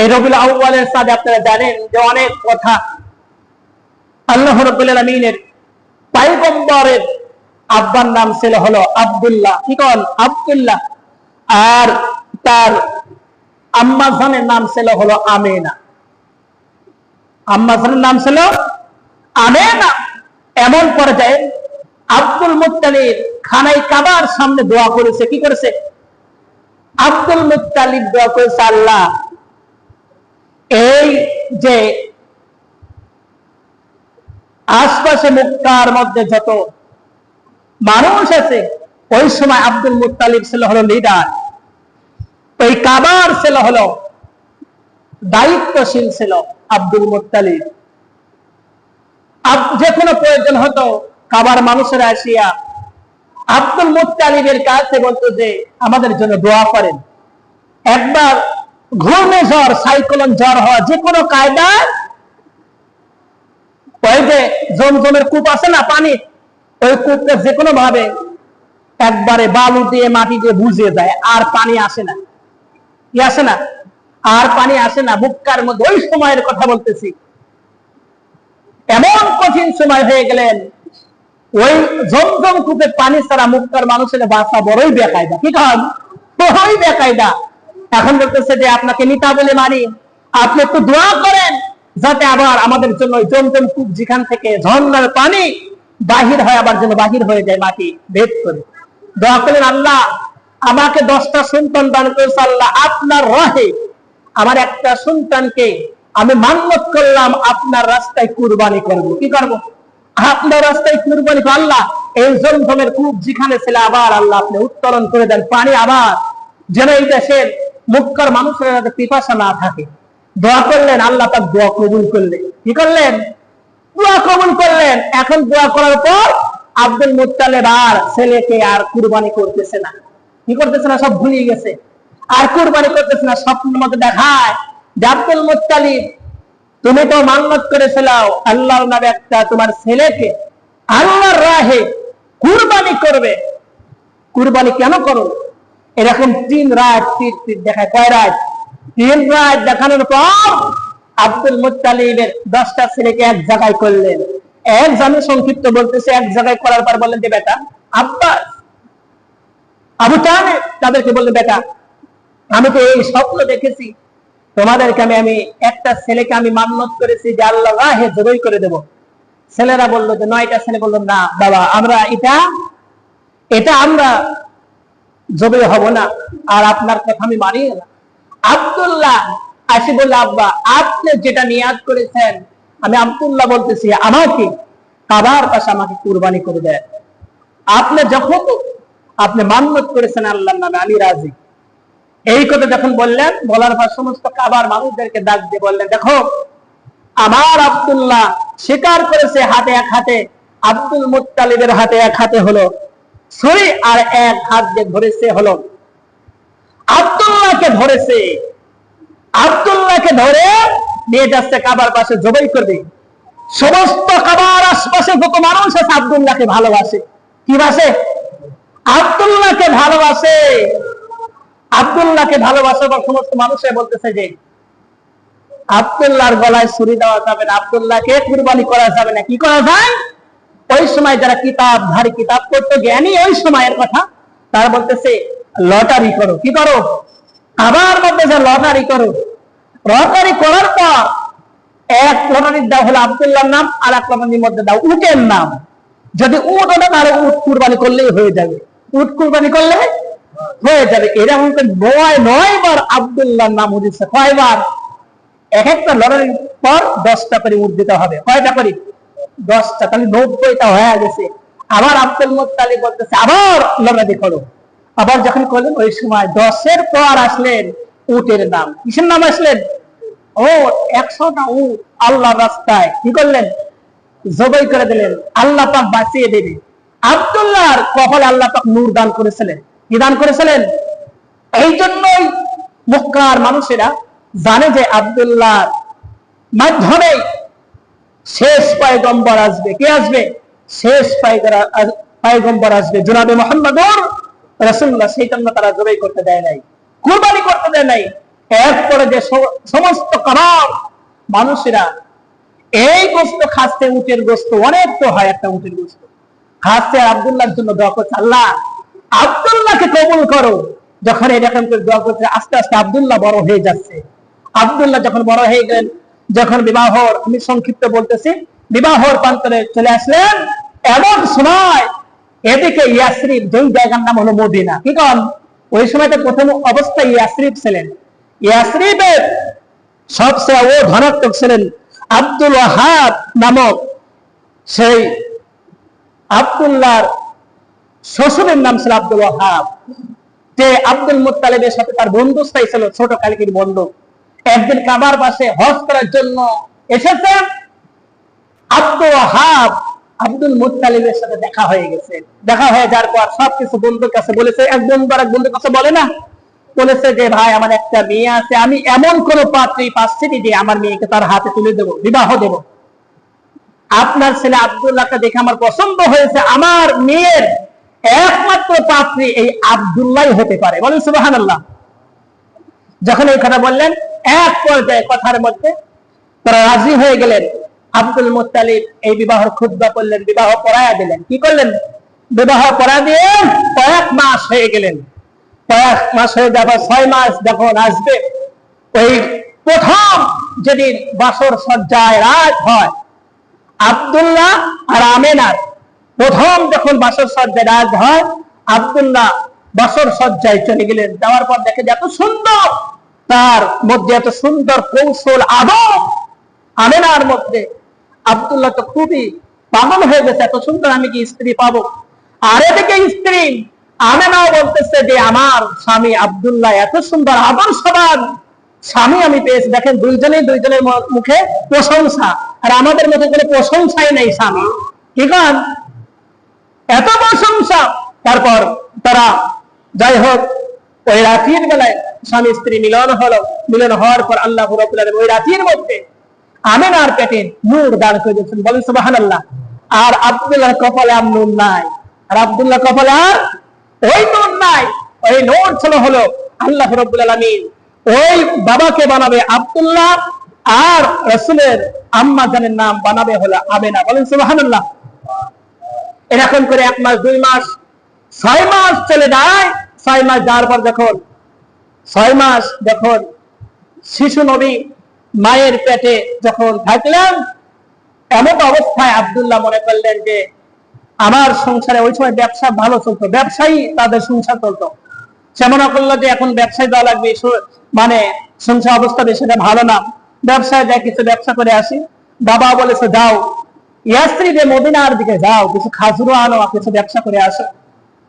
এই রবিল আউ্বালের সাথে আপনারা জানেন যে অনেক কথা আল্লাহ রবুল আলমিনের পাইগম্বরের আব্বার নাম ছিল হলো আব্দুল্লাহ। কি কন? আব্দুল্লাহ। আর তার আম্মাজানের নাম ছিল হলো আমেনা। আম্মাজানের নাম ছিল আমেনা। এমন পর্যায়ে আব্দুল মুত্তালিব খানাই কাবার সামনে দোয়া করেছে। কি করেছে? আব্দুল মুত্তালিব দোয়া করেছে আল্লাহ। এই যে আশপাশে মুক্তার মধ্যে যত মানুষ আছে, ওই সময় আব্দুল মুত্তালিব ছিল হলো লিডার ওই কাবার ছিল হলো দায়িত্বশীল ছিল আব্দুল মুত্তালিব। আব- যে কোনো প্রয়োজন হতো কাবার মানুষেরা আসিয়া আব্দুল মুত্তালিবের কাছে বলতো যে, আমাদের জন্য দোয়া করেন। একবার ঘূর্ণে ঝড় সাইক্লোন ঝড় হওয়া যে কোনো কায়দায় ওই জমজমের কূপ আছে না পানি? ওই কূপটা যে কোনো ভাবে একবারে বালু দিয়ে, মাটি দিয়ে বুঝিয়ে যায় আর পানি আসে না। কি আসে না? আর পানি আসে না। বুক্কার মধ্যে ওই সময়ের কথা বলতেছি। এমন কঠিন সময় হয়ে গেলেন, ওই জমজম কূপে পানি ছাড়া মুক্তার মানুষের বাসা বড়ই বেকায়দা। কি কাজ বড়ই বেকায়দা। এখন বলতেছে যে আপনাকে নিতা বলে মানি। আপনি একটু দোয়া করেন যাতে আবার আমাদের জন্য জমজম কূপ যেখান থেকে ঝর্ণার পানি বাহির হয়, আবার যেন বাহির হয়ে যায় মাটি ভেদ করে। দোয়া করলেন আল্লাহ, আমাকে দশটা সন্তান দান করেছে, আল্লাহ, আপনার রহে। আমার একটা সন্তানকে আমি মান্যত করলাম, আপনার রাস্তায় কুরবানি করব। কি করব? আপনার রাস্তায় কুরবানি করব। আল্লাহ, এই জমজমের কূপ যেখানে ছিল, আবার আল্লাহ আপনি উত্তোলন করে দেন, পানি আবার যেন এই দেশের মুক্কার মানুষের যাতে পিপাসা না থাকে। দোয়া করলেন, আল্লাহ তার দোয়া কবুল করলেন। কি করলেন? দোয়া কবুল করলেন। এখন দোয়া করার পর আব্দুল মুত্তালেব আর ছেলেকে আর কুরবানি করতেছে না। কি করতেছে না? সব ভুলিয়ে গেছে। আর কুরবানি করতেছে না, স্বপ্নের মধ্যে দেখায় আব্দুল মুত্তালিব, তুমি তো মান্নত করেছিল আল্লাহর নামে একটা তোমার ছেলেকে আল্লাহর রাহে কুরবানি করবে। কুরবানি কেন করো? এরকম তিন রাত তীর তীর দেখায়, কয় রাত? তিন রাত দেখানোর পর আব্দুল মুত্তালিবের দশটা ছেলেকে এক জায়গায় করলেন। এক জানে সংক্ষিপ্ত বলতেছে, এক জায়গায় করার পর বললেন যে, বেটা আব্বাস আবু তাহেব তাদেরকে বললেন, বেটা, আমি তো এই স্বপ্ন দেখেছি। তোমাদেরকে আমি আমি একটা ছেলেকে আমি মান্নত করেছি যে আল্লাহ রাহে জবাই করে দেব। ছেলেরা বলল যে, নয়টা ছেলে বলল, না, বাবা, আমরা এটা এটা আমরা জবে হব না। আর আপনার কথা আমি মানি না আব্দুল্লাহ আসি আব্বা, আপনি যেটা নিয়াদ করেছেন, আমি আব্দুল্লাহ বলতেছি, আমাকে কাবার পাশে আমাকে কুরবানি করে দেয় আপনি যখন আপনি মান্নত করেছেন আল্লাহর নামে, আমি রাজি। এই কথা যখন বললেন, বলার পর সমস্ত কাবার মানুষদেরকে ডাক দিয়ে বললেন, দেখো, আমার আব্দুল্লাহ স্বীকার করেছে হাতে এক হাতে, আব্দুল মুত্তালিবের হাতে এক হাতে হলো ছুরি আর এক হাত দিয়ে ধরেছে হলো। আব্দুল্লাহকে ধরেছে। আব্দুল্লাহকে ধরে নিয়ে যাচ্ছে কাবার পাশে জবাই করবে। সমস্ত কাবার আশপাশে যত মানুষ আছে আব্দুল্লাহকে ভালোবাসে। কি বাসে আব্দুল্লাহকে ভালোবাসে। আব্দুল্লাহকে ভালোবাসার সমস্ত মানুষে বলতেছে যে, আব্দুল্লাহর গলায় ছুরি দেওয়া যাবে না, আব্দুল্লাহকে কুরবানি করা যাবে না। কি করা যায়? ওই সময় যারা কিতাব ধারি কিতাব পড়তো, জ্ঞানী ওই সময়ের কথা, তারা বলতেছে, লটারি করো। কি করো? আবার বলতেছে লটারি করো। লটারি করার পর এক লটারির দাও হলো আব্দুল্লাহর নাম, আর এক লটারির মধ্যে দাও উটের নাম। যদি উট ওটা তাহলে উট কুরবানি করলেই হয়ে যাবে। উট কুরবানি করলে হয়ে যাবে। এরকম নয় নয় বার আব্দুল্লাহর নাম উঠেছে, কয়বার? এক একটা লড়াইয়ের পর দশটা করে উঠ দিতে হবে। কয়টা করে? দশটা, তাহলে নব্বইটা হয়ে গেছে। আবার আব্দুল মোত্তালিব বলতেছে, আবার লড়াই করো। আবার যখন করলেন, ওই সময় দশের পর আসলেন উটের নাম। কিসের নাম আসলেন? ও একশোটা উট, আল্লাহর রাস্তায়। কি করলেন? জবাই করে দিলেন। আল্লাহ পাক বাঁচিয়ে দেবে আব্দুল্লাহর কপালে আল্লাহ পাক নূর দান করেছিলেন। কি দান করেছিলেন? এই জন্যই মক্কার মানুষেরা জানে যে আব্দুল্লাহ মাধ্যমে শেষ পায়গম্বর আসবে। কে আসবে? শেষ পায়গম্বর আসবে। জনাবে মোহাম্মদুর রাসূলুল্লাহ। সেই জন্য তারা জবাই করতে দেয় নাই। কুরবানি করতে দেয় নাই। এরপরে যে সমস্ত কাবার মানুষেরা এই গোস্ত খাচ্ছে, উটের গোস্ত। অনেক তো হয় একটা উটের গোস্ত। খাচ্ছে, আব্দুল্লাহর জন্য দোয়া করছে, আল্লাহ, আব্দুল্লাহকে কবুল করো। যখন এরকম করে দোয়া করছে, আস্তে আস্তে আব্দুল্লাহ বড় হয়ে যাচ্ছে। আব্দুল্লাহ যখন বড় হয়ে গেলেন যখন বিবাহর, আমি সংক্ষিপ্ত বলতেছি, বিবাহর প্রান্তরে চলে আসলেন এমন সময় এদিকে ইয়াসরিফ যেই জায়গার নাম হলো মদিনা। কি কন? ওই সময়টা প্রথম অবস্থায় ইয়াসরিফ ছিলেন। ইয়াসরিফের সবচেয়ে ও ধনাত্মক ছিলেন আব্দুল ওয়াহাব নামক সেই আব্দুল্লাহর শ্বশুরের নাম ছিল আব্দুল ওয়াহাব। যে আব্দুল মুত্তালিবের সাথে তার বন্ধুস্থায়ী ছিল ছোট কালিকির বন্ধু। একদিন কাবার পাশে হজ করার জন্য এসেছেন ওয়াহাব আব্দুল মুত্তালিবের সাথে দেখা হয়ে গেছে। দেখা হয়ে যাওয়ার পর সবকিছু বন্ধুর কাছে বলেছে, এক বন্ধু আর এক বন্ধুর কাছে বলে না। বলেছে যে, ভাই, আমার একটা মেয়ে আছে, আমি এমন কোন পাত্রী পাচ্ছি যে আমার মেয়েকে তার হাতে তুলে দেব, বিবাহ দেব। আপনার ছেলে আব্দুল্লাহকে দেখে আমার পছন্দ হয়েছে। আমার মেয়ের একমাত্র পাত্রী এই আব্দুল্লাহ হতে পারে। বলেন আল্লাহ যখন এই কথা বললেন এক পর্যায়ে কথার মধ্যে তারা রাজি হয়ে গেলেন। আব্দুল মুত্তালিব এই বিবাহর খুদ্া করলেন, বিবাহ পড়ায়া দিলেন। কি করলেন? বিবাহ পড়া দিয়ে কয়েক মাস হয়ে গেলেন। কয়েক মাস হয়ে যাবার ছয় মাস যখন আসবে, ওই প্রথম যেদিন বাসর সজ্জায় রাত হয়, আব্দুল্লাহ আর আমেনার প্রথম যখন বাসর সজ্জায় রাত হয়, আব্দুল্লাহ বাসর সজ্জায় চলে গেলেন। যাওয়ার পর দেখে যে এত সুন্দর তার মধ্যে এত সুন্দর কৌশল আদব আমেনার মধ্যে আব্দুল্লাহ তো খুবই পাগল হয়ে গেছে, এত সুন্দর আমি কি স্ত্রী পাবো? আর এদিকে স্ত্রী আমেনাও বলতেছে যে, আমার স্বামী আব্দুল্লাহ এত সুন্দর আদর্শবান স্বামী আমি পেয়েছি। দেখেন, দুইজনেই দুইজনের মুখে প্রশংসা, আর আমাদের মধ্যে কোনো প্রশংসাই নেই স্বামী। ঠিক আছে এত প্রশংসা। তারপর তারা যাই হোক, ওই রাতের বেলায় স্বামী, স্ত্রী মিলন হলো, মিলন হওয়ার পর আল্লাহ ওই রাতের মধ্যে আমেনার পেটে নূর দাঁড় করে দিয়েছেন। বলেন, সুবহানাল্লাহ। আর আব্দুল্লাহ কপালে আর নূর নাই। আর আব্দুল্লাহ কপালে আর ওই নূর নাই। ওই নূর ছিল হলো আল্লাহ রব্বুল আলামিন ওই বাবাকে বানাবে আব্দুল্লাহ আর রসুলের আম্মা জানের নাম বানাবে হলো আমেনা। বলেন, সুবহানাল্লাহ। এরকম করে এক মাস, দুই মাস, ছয় মাস চলে যায়। ছয় মাস যাওয়ার পর যখন ছয় মাস যখন শিশু নবী মায়ের পেটে যখন থাকলেন, এমন অবস্থায় আব্দুল্লাহ মনে করলেন যে, আমার সংসারে ওই সময় ব্যবসা ভালো চলতো, ব্যবসায়ী তাদের সংসার চলতো। সে মনে করল যে, এখন ব্যবসায় দেওয়া লাগবে মানে সংসার অবস্থা বেশি ভালো না। ব্যবসায় যাই কিছু ব্যবসা করে আসি। বাবা বলেছে, যাও ইয়াস্ত্রী যে মদিনার দিকে যাও, কিছু খাজুরো আনো কিছু ব্যবসা করে আসো।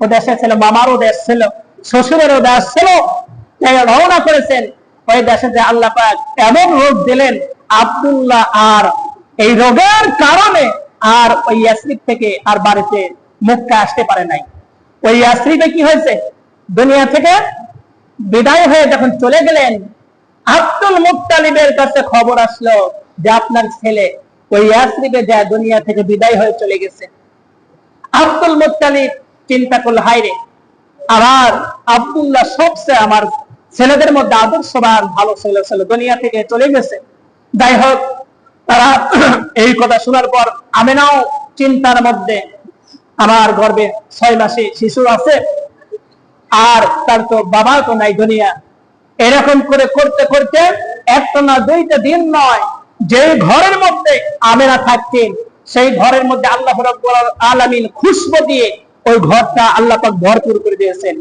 ও দেশে ছিল, মামারও দেশ ছিল, শ্বশুরেরও দেশ ছিল। রওনা করেছেন ওই দেশে যে আল্লাহ এমন রোগ দিলেন আব্দুল্লাহ আর। এই রোগের কারণে আর ওই ইয়াসরিফ থেকে আর বাড়িতে মুখটা আসতে পারে নাই। ওই ইয়াসরিফে কি হয়েছে? দুনিয়া থেকে বিদায় হয়ে যখন চলে গেলেন, আব্দুল মুক্তালিবের কাছে খবর আসলো যে আপনার ছেলে ওই ইয়াসরিফে যা দুনিয়া থেকে বিদায় হয়ে চলে গেছে। আব্দুল মুত্তালিব চিন্তা করল হাইরে আমার আব্দুল্লাহ সবচেয়ে আমার ছেলেদের মধ্যে আদর্শবান ভালো ছেলে ছিল দুনিয়া থেকে চলে গেছে। যাই হোক, তারা এই কথা শোনার পর আমেনাও চিন্তার মধ্যে আমার গর্বে ছয় মাসে শিশু আছে, আর তার তো বাবা তো নাই দুনিয়া। এরকম করে করতে করতে একটা না দুইটা দিন নয়, যে ঘরের মধ্যে আমেনা থাকতেন, সেই ঘরের মধ্যে আল্লাহ আলামিন খুশবু দিয়ে ওই ঘরটা আল্লাহ ভরপুর করে দিয়েছেন।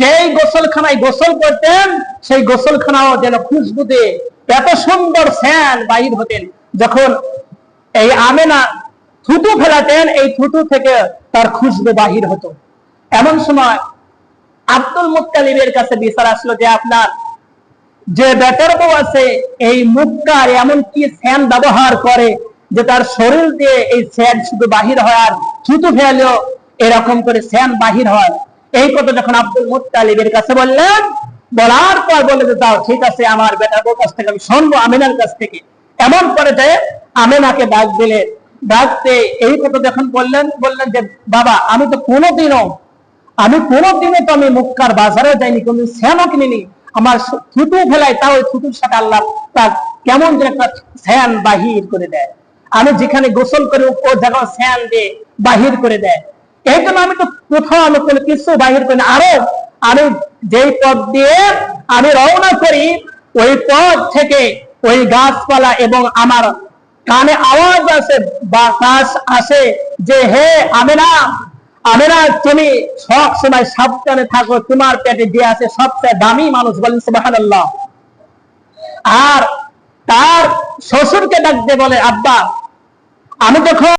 যেই গোসলখানায় গোসল করতেন, সেই গোসলখানাও যেন খুশবু দিয়ে এত সুন্দর স্যান বাহির হতেন। যখন এই আমেনা থুতু ফেলাতেন, এই থুতু থেকে তার খুশবু বাহির হতো। এমন সময় আব্দুল মুত্তালিবের কাছে বিচার আসলো যে, আপনার যে বেটার বউ আছে, এই মুক্কার এমন কি স্যান ব্যবহার করে যে তার শরীর দিয়ে এই স্যান শুধু বাহির হয় আর থুতু ফেলেও এরকম করে স্যান বাহির হয়? এই কথা যখন আব্দুল মুত্তালিবের কাছে বললেন, বলার পর বলে যে যাও ঠিক আছে, আমার বেটার বউ কাছ থেকে আমি শুনব, আমিনার কাছ থেকে। এমন করে যে আমিনাকে ডাক দিলেন ডাকতে এই কথা যখন বললেন বললেন যে, বাবা, আমি তো কোনোদিনও, আমি কোনোদিনও তো আমি মুক্কার বাজারে যাইনি, কোনদিন শ্যামও কিনিনি। আমার থুতু ফেলাই তাও ওই থুতুর সাথে আল্লাহ তার কেমন যেন একটা স্যান বাহির করে দেয়। আমি যেখানে গোসল করে ও যখন স্যান দিয়ে বাহির করে দেয়। এই জন্য আমি তো কোথাও আমি কিছু বাহির করি আরও, আমি যেই পথ দিয়ে আমি রওনা করি, ওই পথ থেকে ওই গাছপালা এবং আমার কানে আওয়াজ আসে বাতাস আসে যে, হে আমেনা আমেনা, তুমি সব সময় সাবধানে থাকো, তোমার পেটে যে আছে সবচেয়ে দামি মানুষ বলেন আর তার শ্বশুরকে ডাকতে বলে, আব্বা, আমি যখন